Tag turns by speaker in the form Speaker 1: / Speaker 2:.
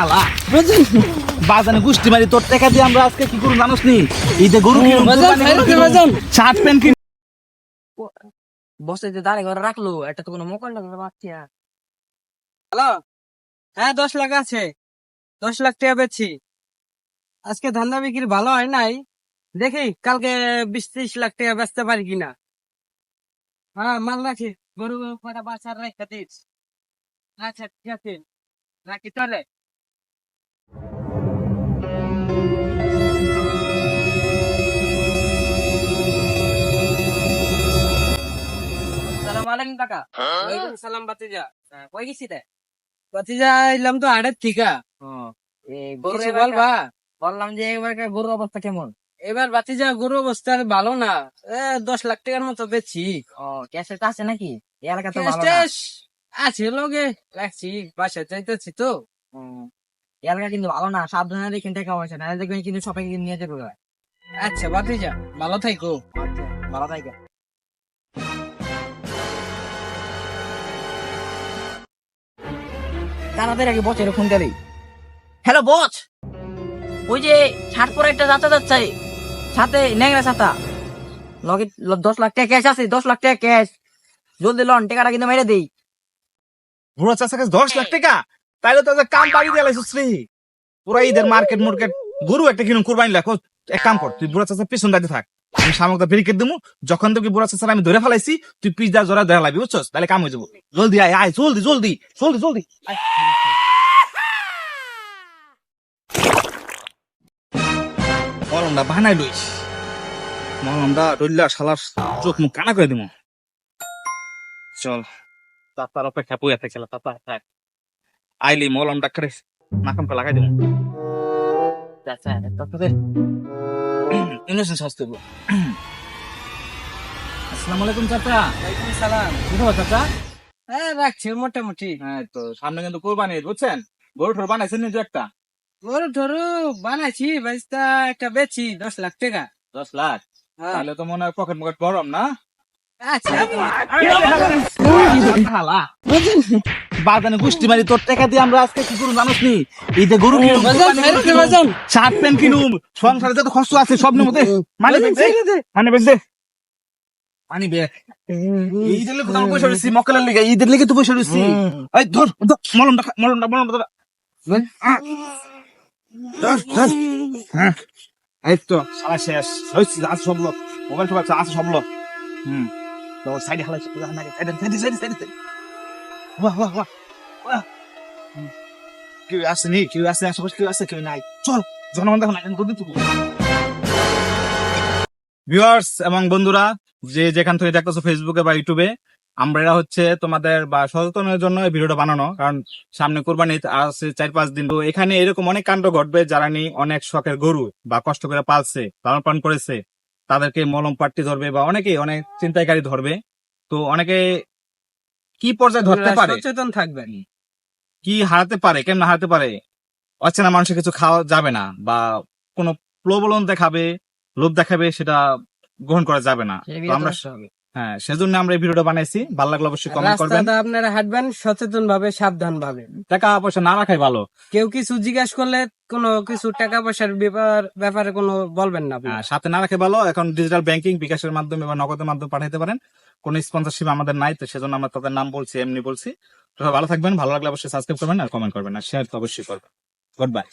Speaker 1: হালা বাজানে গুষ্টি মারি তোর টাকা দিয়ে আমরা আজকে কি করুন জানোস নি ঈদে গরু। শার্ট প্যান্ট
Speaker 2: দাঁড়িয়ে ঘরে রাখল এটা তো কোনো মোকাল না বাচ্চা হ্যালো? হ্যাঁ দশ লাখ আছে। দশ লাখ টাকা বেচছি আজকে ধান্দা বিক্রি ভালো হয় নাই। দেখি কালকে বিশ ত্রিশ লাখ টাকা বেচতে পারি কিনা। হ্যাঁ মাল রাখি। গরু বাচ্চার রেখে দিস। আচ্ছা ঠিক আছে। রাখি তাহলে আলাইকুম কাকা ওয়ালাইকুম সালাম বাতিজা হ্যাঁ, কই গেছি রে বাতিজা এলাম তো আড়ের থিকা কিছু বলবা? বললাম যে এবার গরুর অবস্থা কেমন? এবার বাতিজা গরু অবস্থা ভালো না। দশ লাখ টাকার মতো বেচছি। ও ক্যাশে আছে নাকি? এলাকা তো আছে লগে রাখছি বাসায় চাইতেছি তো। এলাকা কিন্তু ভালো না সাবধানে দেখেন টাকা পয়সা না। দেখবেন কিন্তু সবাই নিয়ে যাবে আচ্ছা বাতিজা ভালো থাইকো। আচ্ছা ভালো থাইকো। তাড়াতাড়ি আগে বস এরকম দেরি হ্যালো বস ওই যে ছাট পরে একটা যাত্রা যাচ্ছে, সাথে ন্যাংরা ছাতা লগে দশ লাখ টাকা ক্যাশ আছে, দশ লাখ টাকা ক্যাশ জলদি লন, টাকাটা কিন্তু মেরে দেই।
Speaker 1: বুড়ো চাষা কাছে দশ লাখ টাকা? তাইলে তো কাম বাড়ি দিয়ে লাইছিস শ্রী পুরা ঈদের মার্কেট মার্কেট গরু একটা কিনুম কুরবানি লাখ এক কাম কর, তুই বুড়া চাষা পিছন দাইতে থাক। আমি সামক ব্যারিকেড দিমু, যখন দেখবি বুড়া চাষা আমি ধরে ফেলাইছি, তুই পিস দা দেখা লাগবি, বুঝছস? তাহলে কাম হয়ে যাব। জলদি আয় আয়, জলদি জলদি জলদি জলদি। মলমটা বানাই লইস। মলমটা ডল্লা শালার চোখ মুখ কানা করে দিমু। চল, তাতার অপেক্ষা পুয়া থেকে তাতা আইলি মলম ডাক্তারে নাকামটা লাগাই দিব
Speaker 2: তারপরে
Speaker 1: ইনোসেন্ট স্বাস্থ্য আসসালামু আলাইকুম চাচা।
Speaker 2: ওয়ালাইকুম সালাম।
Speaker 1: কি খবর চাচা?
Speaker 2: হ্যাঁ রাখছি মোটামুটি।
Speaker 1: হ্যাঁ তো সামনে কিন্তু কোরবানি ঈদ, বুঝছেন? গরু ঠোর বানাইছেন নিজে একটা?
Speaker 2: গরু টরু বানাইছি একটা বেচি দশ লাখ টাকা।
Speaker 1: দশ লাখ?
Speaker 2: হ্যাঁ।
Speaker 1: তাহলে তো মনে হয় পকেট মকেট গরম না? বাজানে গুষ্টি মারি তোর টাকা দিয়ে আমরা আজকে কি করুন জানোস নি ঈদে গরু কিনুম গরু
Speaker 2: বাজান।
Speaker 1: শার্ট প্যান্ট কিনুম সংসারে যত খরচ আছে সব মধ্যে মানে মানে পানি বে ঈদের লেগে তো পয়সা রয়েছি মক্কেলের লেগে ঈদের লেগে তো পয়সা রয়েছি। এই ধর ধর, মলমটা মলমটা মলমটা। হ্যাঁ। এই তো। সারা শেষ। হয়েছি আছে সব লোক। মোবাইল টোবাইল আছে সব লোক। হুম। তো সাইডে হালাই সাইডে সাইডে সাইডে সাইডে বাহ বাহ বাহ বাহ। কেউ আসেনি কেউ আসে আশেপাশে কেউ আসে কেউ নাই চল জনগণ দেখো না দুদিন তো ভিউয়ার্স এবং বন্ধুরা যে যেখান থেকে দেখতেছো ফেসবুকে বা ইউটিউবে আমরা এরা হচ্ছে তোমাদের বা সচেতনের জন্য এই ভিডিওটা বানানো কারণ সামনে কোরবানি আছে চার, পাঁচ দিন তো এখানে এরকম অনেক কাণ্ড ঘটবে, যারা নি অনেক শখের গরু বা কষ্ট করে পালছে লালন পালন করেছে। তাদেরকে মলম পাট্টি ধরবে বা অনেকেই অনেক চিন্তাইকারী ধরবে। তো অনেকে কি পর্যায়ে ধরতে পারে?
Speaker 2: সচেতন থাকবেন।
Speaker 1: কি হারাতে পারে? কেমন হারাতে পারে? অচেনা মানুষের কিছু খাওয়া যাবে না বা কোনো প্রবলন দেখাবে লোভ দেখাবে সেটা গ্রহণ করা যাবে না। আমরা হ্যাঁ সেজন্য আমরা এই ভিডিওটা বানাইছি। ভালো লাগলে অবশ্যই কমেন্ট করবেন।
Speaker 2: আপনারা হাঁটবেন সচেতন ভাবে সাবধান ভাবে
Speaker 1: টাকা পয়সা না রাখাই ভালো।
Speaker 2: কেউ কিছু জিজ্ঞাসা করলে কোনো কিছু টাকা পয়সার ব্যাপার ব্যাপারে কোনো বলবেন না আপনি।
Speaker 1: হ্যাঁ, সাথে না রাখে ভালো। এখন ডিজিটাল ব্যাংকিং বিকাশের মাধ্যমে বা নগদের মাধ্যমে পাঠাইতে পারেন। কোনো স্পন্সরশিপ আমাদের নাই তো সেজন্য আমরা তাদের নাম বলছি এমনি বলছি। তো ভালো থাকবেন ভালো লাগলে অবশ্যই সাবস্ক্রাইব করবেন আর কমেন্ট করবেন। আর শেয়ার তো অবশ্যই করবেন। Good bye